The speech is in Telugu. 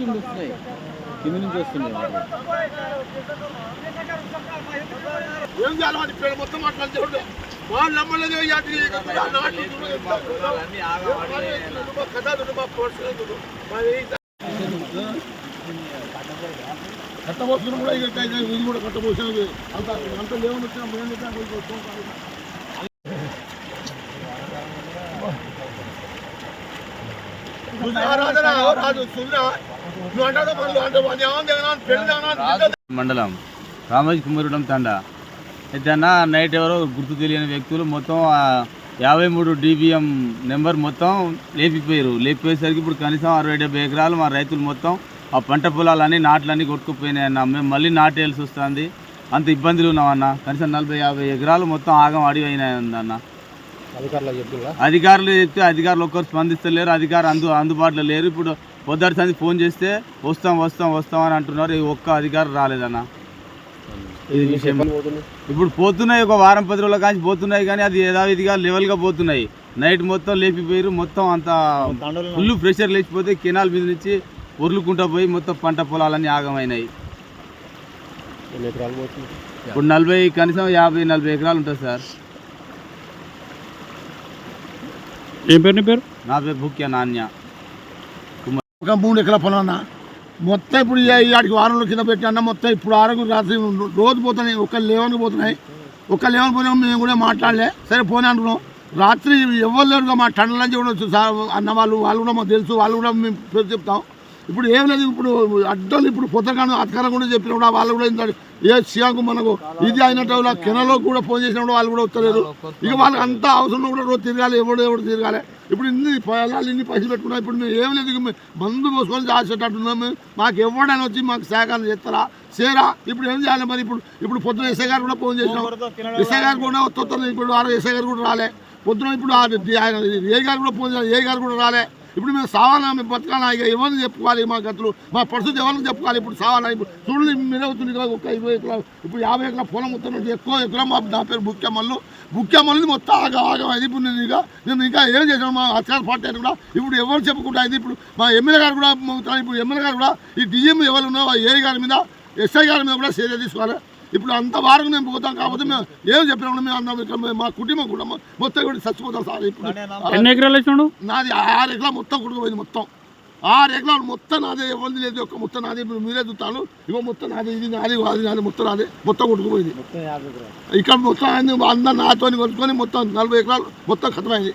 నుంచి వస్తున్నాయి కింద నుంచి వస్తున్నాయి. ఏం చేయాలి మొత్తం మాట్లాడితే వాళ్ళు నమ్మలేదు కట్టబోతున్న కూడా ఇక ఇది కూడా కట్టబోసినది అంత అంత లేవని వచ్చిన మేము కొంచెం రాజు మండలం రామోజీ కుమారుడం తండ. అయితే అన్న నైట్ ఎవరో గుర్తు తెలియని వ్యక్తులు మొత్తం యాభై మూడు డిబిఎం నెంబర్ మొత్తం లేపిపోయారు. లేపిపోయేసరికి ఇప్పుడు కనీసం అరవై డెబ్బై ఎకరాలు మా రైతులు మొత్తం ఆ పంట పొలాలన్నీ నాట్లన్నీ కొట్టుకుపోయినాయి అన్న. మేము మళ్ళీ నాటేయాల్సి వస్తుంది. అంత ఇబ్బందులు ఉన్నామన్న కనీసం నలభై యాభై ఎకరాలు మొత్తం ఆగం అడిగి అయినాయి అన్న. అధికారులు చెప్తే అధికారులు ఒక్కరు స్పందిస్తలేరు అధికారులు అందు అందుబాటులో లేరు. ఇప్పుడు పొద్దుటి ఫోన్ చేస్తే వస్తాం వస్తాం వస్తాం అని అంటున్నారు. ఈ ఒక్క అధికారం రాలేదన్న. ఇది విషయం ఇప్పుడు పోతున్నాయి ఒక వారం పది రోజుల కానీ పోతున్నాయి కానీ అది యథావిధిగా లెవెల్గా పోతున్నాయి. నైట్ మొత్తం లేపిపోయారు మొత్తం అంత ఫుల్ ప్రెషర్ లేచిపోతే కెనాల్ మీద నుంచి పొర్లుకుంటా పోయి మొత్తం పంట పొలాలన్నీ ఆగమైనాయి. ఇప్పుడు నలభై కనీసం యాభై నలభై ఎకరాలు ఉంటుంది సార్. ఏం పేరు నీ పేరు? నా పేరు భుక్య నాణ్య ఒక మూడు ఎకరాల పొలం అన్న. మొత్తం ఇప్పుడు ఈ ఆడికి వారంలో కింద పెట్టి అన్న మొత్తం ఇప్పుడు ఆరోగ్యం రాత్రి రోజు పోతున్నాయి ఒక లేవనికి పోతున్నాయి. ఒక లేవని పోయినా మేము కూడా మాట్లాడలే. సరే పోనీ అనుకున్నాం. రాత్రి ఎవరు లేరుగా మా టన్నుల నుంచి కూడా సార్ అన్న వాళ్ళు వాళ్ళు కూడా మాకు తెలుసు వాళ్ళు కూడా మేము పేరు చెప్తాం. ఇప్పుడు ఏం లేదు ఇప్పుడు అడ్డలు ఇప్పుడు పొత్తకాను అధికారం కూడా చెప్పిన కూడా వాళ్ళు కూడా ఇంత ఏ సీఎంకు మనకు ఇది అయినట్టు కెనలో కూడా ఫోన్ చేసినప్పుడు వాళ్ళు కూడా వస్తలేరు. ఇక వాళ్ళకి అంత అవసరం కూడా రోజు తిరగాలి ఎవడు ఎవడు తిరగాలి. ఇప్పుడు ఇన్ని పొలాలు ఇన్ని పైసలు పెట్టుకున్నాం ఇప్పుడు మేము ఏం లేదు మందు పోసుకొని దాచేటట్టున్నాం మేము. మాకు ఎవడైనా వచ్చి మాకు సహకారం చేస్తారా? చేరా ఇప్పుడు ఏం చేయాలి మరి? ఇప్పుడు ఇప్పుడు పొద్దున ఎస్ఐ గారు కూడా ఫోన్ చేసినాం. ఎస్ఐ గారు కూడా వస్తున్నారు ఇప్పుడు ఆరు ఎస్ఐ గారు కూడా రాలే. పొద్దున ఇప్పుడు ఏ గారు కూడా ఫోన్ చేయాలి ఏ గారు కూడా రాలే. ఇప్పుడు మేము సావాలా మేము బతకాలా? ఇక ఎవరిని చెప్పుకోవాలి మా గతులు? మా పరిస్థితి ఎవరికి చెప్పుకోవాలి? ఇప్పుడు సావాలా ఇప్పుడు చూడండి మీరే అవుతుంది కదా ఒక ఇరవై ఎకరాలు ఇప్పుడు యాభై ఎకరాల పొలం మొత్తం ఎక్కువ ఎకరం మా నా పేరు ముఖ్యమల్లు ముఖ్యమల్లి మొత్తం ఆగ ఆగమైంది ఇప్పుడు నేను ఇంకా మేము ఇంకా ఏం చేసాము మా అత్యాల పార్టీ అని కూడా ఇప్పుడు ఎవరు చెప్పుకుంటా? ఇది ఇప్పుడు మా ఎమ్మెల్యే గారు కూడా ఇప్పుడు ఎమ్మెల్యే గారు కూడా ఈ డిఎం ఎవరు ఉన్నారో ఏ గారి మీద ఎస్ఐ గారి మీద కూడా చర్య తీసుకోవాలి. ఇప్పుడు అంత వారకు మేము పోతాం కాకపోతే మేము ఏం చెప్పినా మేము అన్నాం ఇక్కడ మా కుటుంబం కూడా మొత్తం కూడా చచ్చిపోతాం సార్ ఇప్పుడు. ఎన్ని ఎకరాలు వేసినాడు? నాది ఆరు ఎకరాలు మొత్తం కుడుకుపోయింది మొత్తం. ఆరు ఎకరాలు మొత్తం నాదే ఎవరిది లేదు ఒక మొత్తం నాది ఇప్పుడు మీరే చూస్తాను ఇగో మొత్తం నాది ఇది నాది అది నాది మొత్తం నాది మొత్తం కొట్టుకుపోయింది ఇక్కడ మొత్తం అందరు నాతో కొనుక్కొని మొత్తం నలభై ఎకరాలు మొత్తం ఖతమైంది.